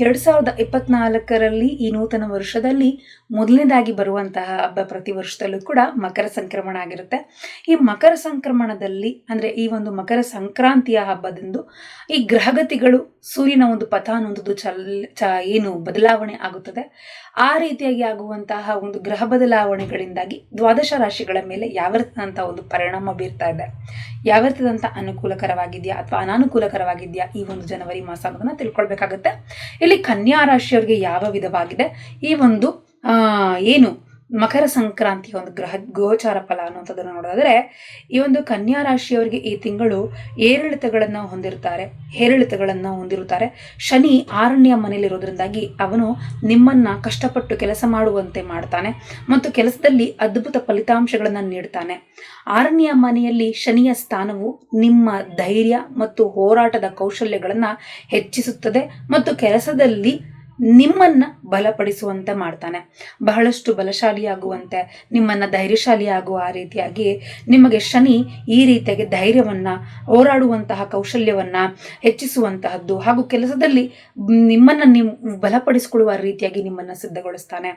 ಎರಡು ಸಾವಿರದ ಇಪ್ಪತ್ನಾಲ್ಕರಲ್ಲಿ ಈ ನೂತನ ವರ್ಷದಲ್ಲಿ ಮೊದಲನೇದಾಗಿ ಬರುವಂತಹ ಹಬ್ಬ ಪ್ರತಿ ವರ್ಷದಲ್ಲೂ ಕೂಡ ಮಕರ ಸಂಕ್ರಮಣ ಆಗಿರುತ್ತೆ. ಈ ಮಕರ ಸಂಕ್ರಮಣದಲ್ಲಿ ಅಂದರೆ ಈ ಒಂದು ಮಕರ ಸಂಕ್ರಾಂತಿಯ ಹಬ್ಬದಂದು ಈ ಗ್ರಹಗತಿಗಳು ಸೂರ್ಯನ ಒಂದು ಪಥ ಅನ್ನೋದು ಚಲ್, ಚ, ಏನು ಬದಲಾವಣೆ ಆಗುತ್ತದೆ. ಆ ರೀತಿಯಾಗಿ ಆಗುವಂತಹ ಒಂದು ಗ್ರಹ ಬದಲಾವಣೆಗಳಿಂದಾಗಿ ದ್ವಾದಶ ರಾಶಿಗಳ ಮೇಲೆ ಯಾವ ರೀತಿಯಾದಂಥ ಒಂದು ಪರಿಣಾಮ ಬೀರ್ತಾ ಇದೆ. ಯಾವ ರೀತಿಯಾದಂಥ ಅನುಕೂಲಕರವಾಗಿದೆಯಾ ಅಥವಾ ಅನಾನುಕೂಲಕರವಾಗಿದೆಯಾ ಈ ಒಂದು ಜನವರಿ ಮಾಸ ಅನ್ನೋದನ್ನ ತಿಳ್ಕೊಳ್ಬೇಕಾಗುತ್ತೆ. ಇಲ್ಲಿ ಕನ್ಯಾ ರಾಶಿಯವರಿಗೆ ಯಾವ ವಿಧವಾಗಿದೆ? ಈ ಒಂದು ಏನು ಮಕರ ಸಂಕ್ರಾಂತಿ ಒಂದು ಗ್ರಹ, ಗೋಚಾರ ಫಲ ಅನ್ನುವಂಥದ್ದನ್ನು ನೋಡೋದಾದರೆ, ಈ ಒಂದು ಕನ್ಯಾ ರಾಶಿಯವರಿಗೆ ಈ ತಿಂಗಳು ಏರಿಳಿತಗಳನ್ನು ಹೊಂದಿರುತ್ತಾರೆ ಏರಿಳಿತಗಳನ್ನು ಹೊಂದಿರುತ್ತಾರೆ. ಶನಿ ಆರಣ್ಯ ಮನೆಯಲ್ಲಿರೋದ್ರಿಂದಾಗಿ ಅವನು ನಿಮ್ಮನ್ನ ಕಷ್ಟಪಟ್ಟು ಕೆಲಸ ಮಾಡುವಂತೆ ಮಾಡ್ತಾನೆ ಮತ್ತು ಕೆಲಸದಲ್ಲಿ ಅದ್ಭುತ ಫಲಿತಾಂಶಗಳನ್ನು ನೀಡ್ತಾನೆ. ಆರಣ್ಯ ಮನೆಯಲ್ಲಿ ಶನಿಯ ಸ್ಥಾನವು ನಿಮ್ಮ ಧೈರ್ಯ ಮತ್ತು ಹೋರಾಟದ ಕೌಶಲ್ಯಗಳನ್ನು ಹೆಚ್ಚಿಸುತ್ತದೆ ಮತ್ತು ಕೆಲಸದಲ್ಲಿ ನಿಮ್ಮನ್ನ ಬಲಪಡಿಸುವಂತೆ ಮಾಡ್ತಾನೆ. ಬಹಳಷ್ಟು ಬಲಶಾಲಿಯಾಗುವಂತೆ, ನಿಮ್ಮನ್ನ ಧೈರ್ಯಶಾಲಿಯಾಗುವ ಆ ರೀತಿಯಾಗಿ ನಿಮಗೆ ಶನಿ ಈ ರೀತಿಯಾಗಿ ಧೈರ್ಯವನ್ನ, ಹೋರಾಡುವಂತಹ ಕೌಶಲ್ಯವನ್ನ ಹೆಚ್ಚಿಸುವಂತಹದ್ದು ಹಾಗೂ ಕೆಲಸದಲ್ಲಿ ನಿಮ್ಮನ್ನ ನೀವು ಬಲಪಡಿಸಿಕೊಳ್ಳುವ ರೀತಿಯಾಗಿ ನಿಮ್ಮನ್ನ ಸಿದ್ಧಗೊಳಿಸ್ತಾನೆ.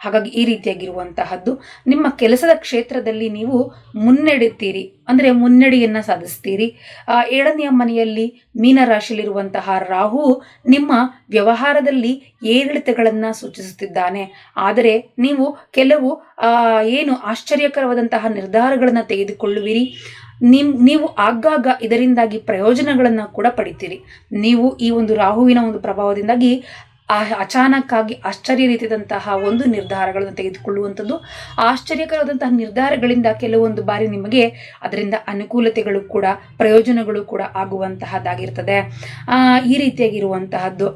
ಹಾಗಾಗಿ ಈ ರೀತಿಯಾಗಿರುವಂತಹದ್ದು ನಿಮ್ಮ ಕೆಲಸದ ಕ್ಷೇತ್ರದಲ್ಲಿ ನೀವು ಮುನ್ನಡೆಯುತ್ತೀರಿ ಅಂದರೆ ಮುನ್ನಡೆಯನ್ನ ಸಾಧಿಸ್ತೀರಿ. ಏಳನೆಯ ಮನೆಯಲ್ಲಿ ಮೀನರಾಶಿಯಲ್ಲಿರುವಂತಹ ರಾಹು ನಿಮ್ಮ ವ್ಯವಹಾರದಲ್ಲಿ ಏರಿಳಿತಗಳನ್ನು ಸೂಚಿಸುತ್ತಿದ್ದಾನೆ. ಆದರೆ ನೀವು ಕೆಲವು ಏನು ಆಶ್ಚರ್ಯಕರವಾದಂತಹ ನಿರ್ಧಾರಗಳನ್ನು ತೆಗೆದುಕೊಳ್ಳುವಿರಿ. ನಿಮ್, ನೀವು ಆಗಾಗ ಇದರಿಂದಾಗಿ ಪ್ರಯೋಜನಗಳನ್ನು ಕೂಡ ಪಡಿತೀರಿ. ನೀವು ಈ ಒಂದು ರಾಹುವಿನ ಒಂದು ಪ್ರಭಾವದಿಂದಾಗಿ ಅಚಾನಕ್ಕಾಗಿ ಆಶ್ಚರ್ಯ ರೀತಿಯಾದಂತಹ ಒಂದು ನಿರ್ಧಾರಗಳನ್ನು ತೆಗೆದುಕೊಳ್ಳುವಂಥದ್ದು, ಆಶ್ಚರ್ಯಕರವಾದಂತಹ ನಿರ್ಧಾರಗಳಿಂದ ಕೆಲವೊಂದು ಬಾರಿ ನಿಮಗೆ ಅದರಿಂದ ಅನುಕೂಲತೆಗಳು ಕೂಡ, ಪ್ರಯೋಜನಗಳು ಕೂಡ ಆಗುವಂತಹದ್ದಾಗಿರ್ತದೆ. ಈ ರೀತಿಯಾಗಿರುವಂತಹದ್ದು.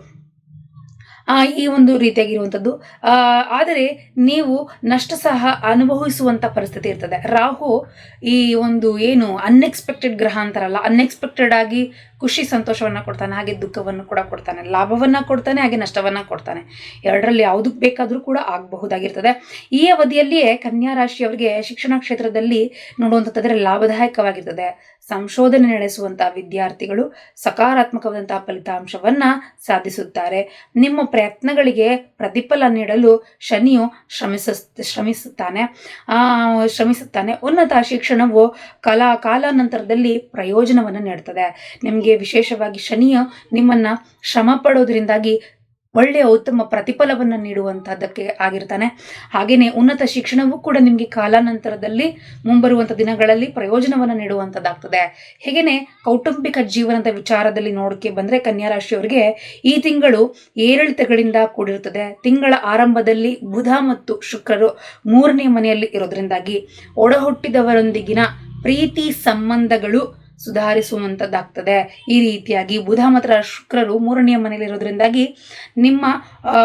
ಈ ಒಂದು ರೀತಿಯಾಗಿರುವಂಥದ್ದು. ಆದರೆ ನೀವು ನಷ್ಟ ಸಹ ಅನುಭವಿಸುವಂಥ ಪರಿಸ್ಥಿತಿ ಇರ್ತದೆ. ರಾಹು ಈ ಒಂದು ಏನು ಅನ್ಎಕ್ಸ್ಪೆಕ್ಟೆಡ್ ಗ್ರಹ ಅಂತಾರಲ್ಲ ಅನ್ಎಕ್ಸ್ಪೆಕ್ಟೆಡ್ ಆಗಿ ಖುಷಿ ಸಂತೋಷವನ್ನು ಕೊಡ್ತಾನೆ, ಹಾಗೆ ದುಃಖವನ್ನು ಕೂಡ ಕೊಡ್ತಾನೆ, ಲಾಭವನ್ನು ಕೊಡ್ತಾನೆ, ಹಾಗೆ ನಷ್ಟವನ್ನು ಕೊಡ್ತಾನೆ. ಎರಡರಲ್ಲಿ ಯಾವುದಕ್ಕೆ ಬೇಕಾದರೂ ಕೂಡ ಆಗಬಹುದಾಗಿರ್ತದೆ. ಈ ಅವಧಿಯಲ್ಲಿಯೇ ಕನ್ಯಾ ರಾಶಿಯವರಿಗೆ ಶಿಕ್ಷಣ ಕ್ಷೇತ್ರದಲ್ಲಿ ನೋಡುವಂಥದ್ದಾದರೆ ಲಾಭದಾಯಕವಾಗಿರ್ತದೆ. ಸಂಶೋಧನೆ ನಡೆಸುವಂತಹ ವಿದ್ಯಾರ್ಥಿಗಳು ಸಕಾರಾತ್ಮಕವಾದಂತಹ ಫಲಿತಾಂಶವನ್ನ ಸಾಧಿಸುತ್ತಾರೆ. ನಿಮ್ಮ ಪ್ರಯತ್ನಗಳಿಗೆ ಪ್ರತಿಫಲ ನೀಡಲು ಶನಿಯು ಶ್ರಮಿಸ ಶ್ರಮಿಸುತ್ತಾನೆ. ಶ್ರಮಿಸುತ್ತಾನೆ. ಉನ್ನತ ಶಿಕ್ಷಣವು ಕಲಾ, ಕಾಲಾನಂತರದಲ್ಲಿ ಪ್ರಯೋಜನವನ್ನು ನೀಡುತ್ತದೆ ನಿಮಗೆ ವಿಶೇಷವಾಗಿ ಶನಿಯು ನಿಮ್ಮನ್ನ ಶ್ರಮ ಪಡೋದ್ರಿಂದಾಗಿ ಒಳ್ಳೆಯ ಉತ್ತಮ ಪ್ರತಿಫಲವನ್ನು ನೀಡುವಂಥದ್ದಕ್ಕೆ ಆಗಿರ್ತಾನೆ. ಹಾಗೆಯೇ ಉನ್ನತ ಶಿಕ್ಷಣವೂ ಕೂಡ ನಿಮಗೆ ಕಾಲಾನಂತರದಲ್ಲಿ ಮುಂಬರುವಂಥ ದಿನಗಳಲ್ಲಿ ಪ್ರಯೋಜನವನ್ನು ನೀಡುವಂಥದ್ದಾಗ್ತದೆ ಹೇಗೆಯೇ ಕೌಟುಂಬಿಕ ಜೀವನದ ವಿಚಾರದಲ್ಲಿ ನೋಡಕ್ಕೆ ಬಂದರೆ ಕನ್ಯಾ ರಾಶಿಯವರಿಗೆ ಈ ತಿಂಗಳು ಏರಿಳಿತಗಳಿಂದ ಕೂಡಿರುತ್ತದೆ. ತಿಂಗಳ ಆರಂಭದಲ್ಲಿ ಬುಧ ಮತ್ತು ಶುಕ್ರರು ಮೂರನೇ ಮನೆಯಲ್ಲಿ ಇರೋದ್ರಿಂದಾಗಿ ಒಡಹುಟ್ಟಿದವರೊಂದಿಗಿನ ಪ್ರೀತಿ ಸಂಬಂಧಗಳು ಸುಧಾರಿಸುವಂಥದ್ದಾಗ್ತದೆ ಈ ರೀತಿಯಾಗಿ ಬುಧ ಮತ್ತು ಶುಕ್ರರು ಮೂರನೆಯ ಮನೆಯಲ್ಲಿರೋದ್ರಿಂದಾಗಿ ನಿಮ್ಮ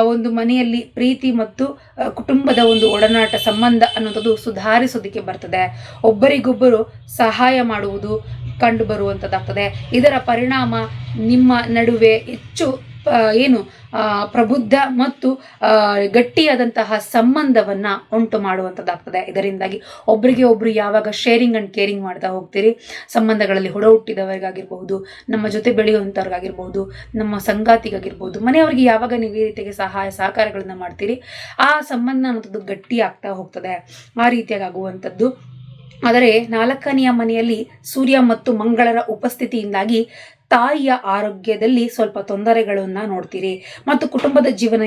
ಒಂದು ಮನೆಯಲ್ಲಿ ಪ್ರೀತಿ ಮತ್ತು ಕುಟುಂಬದ ಒಂದು ಒಡನಾಟ ಸಂಬಂಧ ಅನ್ನೋಂಥದ್ದು ಸುಧಾರಿಸೋದಕ್ಕೆ ಬರ್ತದೆ. ಒಬ್ಬರಿಗೊಬ್ಬರು ಸಹಾಯ ಮಾಡುವುದು ಕಂಡು ಬರುವಂಥದ್ದಾಗ್ತದೆ ಇದರ ಪರಿಣಾಮ ನಿಮ್ಮ ನಡುವೆ ಹೆಚ್ಚು ಏನು ಪ್ರಬುದ್ಧ ಮತ್ತು ಗಟ್ಟಿಯಾದಂತಹ ಸಂಬಂಧವನ್ನ ಉಂಟು ಮಾಡುವಂಥದ್ದಾಗ್ತದೆ. ಇದರಿಂದಾಗಿ ಒಬ್ಬರಿಗೆ ಒಬ್ರು ಯಾವಾಗ ಶೇರಿಂಗ್ ಅಂಡ್ ಕೇರಿಂಗ್ ಮಾಡ್ತಾ ಹೋಗ್ತೀರಿ, ಸಂಬಂಧಗಳಲ್ಲಿ ಹೊಡ ಹುಟ್ಟಿದವರಿಗಾಗಿರ್ಬೋದು ನಮ್ಮ ಜೊತೆ ಬೆಳೆಯುವಂಥವ್ರಿಗಾಗಿರ್ಬೋದು, ನಮ್ಮ ಸಂಗಾತಿಗಾಗಿರ್ಬೋದು, ಮನೆಯವರಿಗೆ ಯಾವಾಗ ನೀವು ಈ ರೀತಿಯಾಗಿ ಸಹಾಯ, ಸಹಕಾರಗಳನ್ನ ಮಾಡ್ತೀರಿ, ಆ ಸಂಬಂಧ ಅನ್ನೋದು ಗಟ್ಟಿ ಆಗ್ತಾ ಹೋಗ್ತದೆ. ಆ ರೀತಿಯಾಗಿ ಆಗುವಂಥದ್ದು. ಆದರೆ ನಾಲ್ಕನೆಯ ಮನೆಯಲ್ಲಿ ಸೂರ್ಯ ಮತ್ತು ಮಂಗಳರ ಉಪಸ್ಥಿತಿಯಿಂದಾಗಿ ತಾಯಿಯ ಆರೋಗ್ಯದಲ್ಲಿ ಸ್ವಲ್ಪ ತೊಂದರೆಗಳನ್ನು ನೋಡ್ತೀರಿ. ಮತ್ತು ಕುಟುಂಬದ ಜೀವನ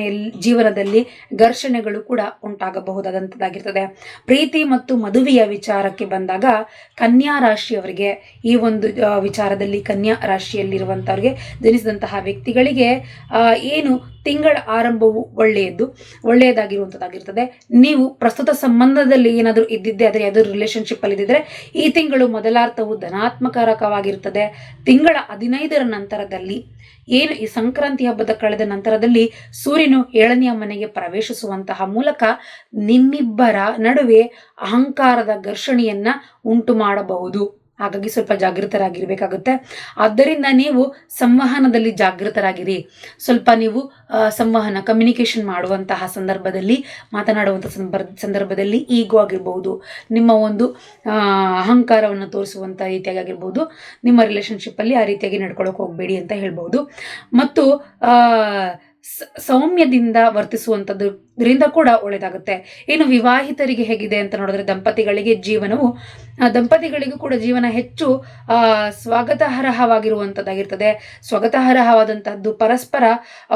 ಜೀವನದಲ್ಲಿ ಘರ್ಷಣೆಗಳು ಕೂಡ ಉಂಟಾಗಬಹುದಾದಂಥದ್ದಾಗಿರ್ತದೆ ಪ್ರೀತಿ ಮತ್ತು ಮದುವೆಯ ವಿಚಾರಕ್ಕೆ ಬಂದಾಗ ಕನ್ಯಾ ರಾಶಿಯವರಿಗೆ, ಈ ಒಂದು ವಿಚಾರದಲ್ಲಿ ಕನ್ಯಾ ರಾಶಿಯಲ್ಲಿರುವಂಥವ್ರಿಗೆ ಜನಿಸಿದಂತಹ ವ್ಯಕ್ತಿಗಳಿಗೆ ಏನು ತಿಂಗಳ ಆರಂಭವು ಒಳ್ಳೆಯದು ಒಳ್ಳೆಯದಾಗಿರುವಂಥದ್ದಾಗಿರ್ತದೆ ನೀವು ಪ್ರಸ್ತುತ ಸಂಬಂಧದಲ್ಲಿ ಏನಾದರೂ ಇದ್ದಿದ್ದೆ, ಆದರೆ ಯಾವ್ದಾದ್ರು ರಿಲೇಶನ್ಶಿಪ್ ಅಲ್ಲಿ ಇದ್ದಿದ್ರೆ, ಈ ತಿಂಗಳು ಮೊದಲಾರ್ಥವು ಧನಾತ್ಮಕಾರಕವಾಗಿರ್ತದೆ ತಿಂಗಳ ಹದಿನೈದರ ನಂತರದಲ್ಲಿ, ಏನು ಈ ಸಂಕ್ರಾಂತಿ ಹಬ್ಬದ ಕಳೆದ ನಂತರದಲ್ಲಿ ಸೂರ್ಯನು ಏಳನೆಯ ಮನೆಗೆ ಪ್ರವೇಶಿಸುವಂತಹ ಮೂಲಕ ನಿಮ್ಮಿಬ್ಬರ ನಡುವೆ ಅಹಂಕಾರದ ಘರ್ಷಣೆಯನ್ನ ಉಂಟು ಮಾಡಬಹುದು ಹಾಗಾಗಿ ಸ್ವಲ್ಪ ಜಾಗೃತರಾಗಿರ್ಬೇಕಾಗುತ್ತೆ. ಆದ್ದರಿಂದ ನೀವು ಸಂವಹನದಲ್ಲಿ ಜಾಗೃತರಾಗಿರಿ. ಸ್ವಲ್ಪ ನೀವು ಸಂವಹನ ಕಮ್ಯುನಿಕೇಷನ್ ಮಾಡುವಂತಹ ಸಂದರ್ಭದಲ್ಲಿ ಮಾತನಾಡುವಂಥ ಸಂದರ್ಭ, ಸಂದರ್ಭದಲ್ಲಿ ಈಗೋ ಆಗಿರ್ಬೋದು ನಿಮ್ಮ ಒಂದು ಅಹಂಕಾರವನ್ನು ತೋರಿಸುವಂಥ ರೀತಿಯಾಗಿ ಆಗಿರ್ಬೋದು ನಿಮ್ಮ ರಿಲೇಷನ್ಶಿಪ್ಪಲ್ಲಿ ಆ ರೀತಿಯಾಗಿ ನಡ್ಕೊಳ್ಳೋಕೆ ಹೋಗಬೇಡಿ ಅಂತ ಹೇಳ್ಬೋದು ಮತ್ತು ಸೌಮ್ಯದಿಂದ ವರ್ತಿಸುವಂಥದ್ದು ಇದರಿಂದ ಕೂಡ ಒಳ್ಳೆಯದಾಗುತ್ತೆ. ಇನ್ನು ವಿವಾಹಿತರಿಗೆ ಹೇಗಿದೆ ಅಂತ ನೋಡಿದ್ರೆ ದಂಪತಿಗಳಿಗೆ ಜೀವನವು ದಂಪತಿಗಳಿಗೂ ಕೂಡ ಜೀವನ ಹೆಚ್ಚು ಸ್ವಾಗತಾರ್ಹವಾಗಿರುವಂಥದ್ದಾಗಿರ್ತದೆ ಸ್ವಾಗತಾರ್ಹವಾದಂತಹದ್ದು ಪರಸ್ಪರ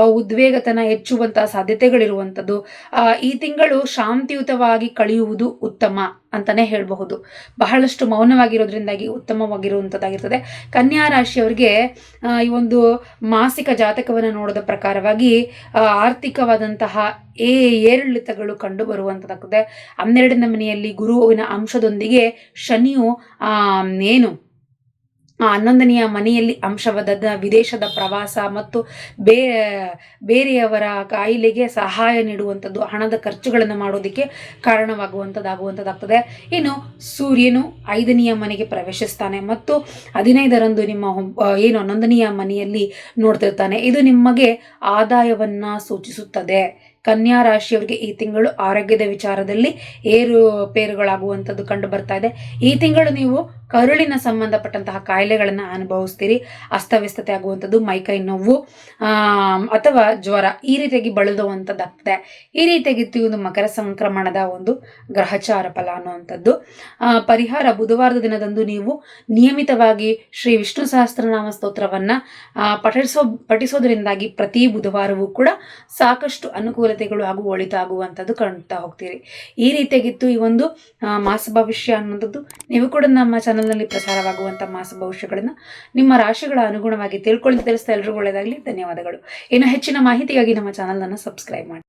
ಉದ್ವೇಗತನ ಹೆಚ್ಚುವಂತಹ ಸಾಧ್ಯತೆಗಳಿರುವಂಥದ್ದು ಈ ತಿಂಗಳು ಶಾಂತಿಯುತವಾಗಿ ಕಳೆಯುವುದು ಉತ್ತಮ ಅಂತಾನೆ ಹೇಳಬಹುದು. ಬಹಳಷ್ಟು ಮೌನವಾಗಿರೋದ್ರಿಂದಾಗಿ ಉತ್ತಮವಾಗಿರುವಂಥದ್ದಾಗಿರ್ತದೆ ಕನ್ಯಾ ರಾಶಿಯವರಿಗೆ ಈ ಒಂದು ಮಾಸಿಕ ಜಾತಕವನ್ನು ನೋಡೋದ ಪ್ರಕಾರವಾಗಿ ಆರ್ಥಿಕವಾದಂತಹ ಏ ಏರಿಳಿತಗಳು ಕಂಡು ಬರುವಂಥದ್ದಾಗ್ತದೆ ಹನ್ನೆರಡನೇ ಮನೆಯಲ್ಲಿ ಗುರುವಿನ ಅಂಶದೊಂದಿಗೆ ಶನಿಯು ಆ, ಏನು ಹನ್ನೊಂದನೆಯ ಮನೆಯಲ್ಲಿ ಅಂಶವಾದ ವಿದೇಶದ ಪ್ರವಾಸ ಮತ್ತು ಬೇ ಬೇರೆಯವರ ಕಾಯಿಲೆಗೆ ಸಹಾಯ ನೀಡುವಂಥದ್ದು ಹಣದ ಖರ್ಚುಗಳನ್ನು ಮಾಡೋದಕ್ಕೆ ಕಾರಣವಾಗುವಂಥದ್ದಾಗುವಂಥದ್ದಾಗ್ತದೆ ಇನ್ನು ಸೂರ್ಯನು ಐದನೆಯ ಮನೆಗೆ ಪ್ರವೇಶಿಸ್ತಾನೆ ಮತ್ತು ಹದಿನೈದರಂದು ನಿಮ್ಮ ಏನು ಹನ್ನೊಂದನೆಯ ಮನೆಯಲ್ಲಿ ನೋಡ್ತಿರ್ತಾನೆ. ಇದು ನಿಮಗೆ ಆದಾಯವನ್ನು ಸೂಚಿಸುತ್ತದೆ. ಕನ್ಯಾ ರಾಶಿಯವರಿಗೆ ಈ ತಿಂಗಳು ಆರೋಗ್ಯದ ವಿಚಾರದಲ್ಲಿ ಏರುಪೇರುಗಳಾಗುವಂಥದ್ದು ಕಂಡು ಬರ್ತಾ ಇದೆ. ಈ ತಿಂಗಳು ನೀವು ಕರುಳಿನ ಸಂಬಂಧಪಟ್ಟಂತಹ ಕಾಯಿಲೆಗಳನ್ನು ಅನುಭವಿಸ್ತೀರಿ. ಅಸ್ತವ್ಯಸ್ತತೆ ಆಗುವಂಥದ್ದು, ಮೈಕೈ ನೋವು ಅಥವಾ ಜ್ವರ ಈ ರೀತಿಯಾಗಿ ಬಳಲುವಂಥದ್ದಾಗ್ತದೆ ಈ ರೀತಿಯಾಗಿ ಒಂದು ಮಕರ ಸಂಕ್ರಮಣದ ಒಂದು ಗ್ರಹಚಾರ ಫಲ ಅನ್ನುವಂಥದ್ದು. ಪರಿಹಾರ ಬುಧವಾರದ ದಿನದಂದು ನೀವು ನಿಯಮಿತವಾಗಿ ಶ್ರೀ ವಿಷ್ಣು ಸಹಸ್ರನಾಮ ಸ್ತೋತ್ರವನ್ನು ಪಠಿಸೋ, ಪಠಿಸೋದ್ರಿಂದಾಗಿ ಪ್ರತಿ ಬುಧವಾರವೂ ಕೂಡ ಸಾಕಷ್ಟು ಅನುಕೂಲತೆಗಳು ಹಾಗೂ ಒಳಿತಾಗುವಂಥದ್ದು ಕಾಣ್ತಾ ಹೋಗ್ತೀರಿ. ಈ ರೀತಿಯಾಗಿತ್ತು ಈ ಒಂದು ಮಾಸ ಭವಿಷ್ಯ ಅನ್ನೋಂಥದ್ದು ನೀವು ಕೂಡ ನಮ್ಮ ಚಾನಲ್ನಲ್ಲಿ ಪ್ರಸಾರವಾಗುವಂಥ ಮಾಸ ಭವಿಷ್ಯಗಳನ್ನು ನಿಮ್ಮ ರಾಶಿಗಳ ಅನುಗುಣವಾಗಿ ತಿಳ್ಕೊಳ್ಳಿ. ತಿಳಿಸ್ತಾ ಎಲ್ಲರಿಗೂ ಒಳ್ಳೆಯದಾಗಲಿ. ಧನ್ಯವಾದಗಳು. ಇನ್ನು ಹೆಚ್ಚಿನ ಮಾಹಿತಿಗಾಗಿ ನಮ್ಮ ಚಾನಲನ್ನು ಸಬ್ಸ್ಕ್ರೈಬ್ ಮಾಡಿ.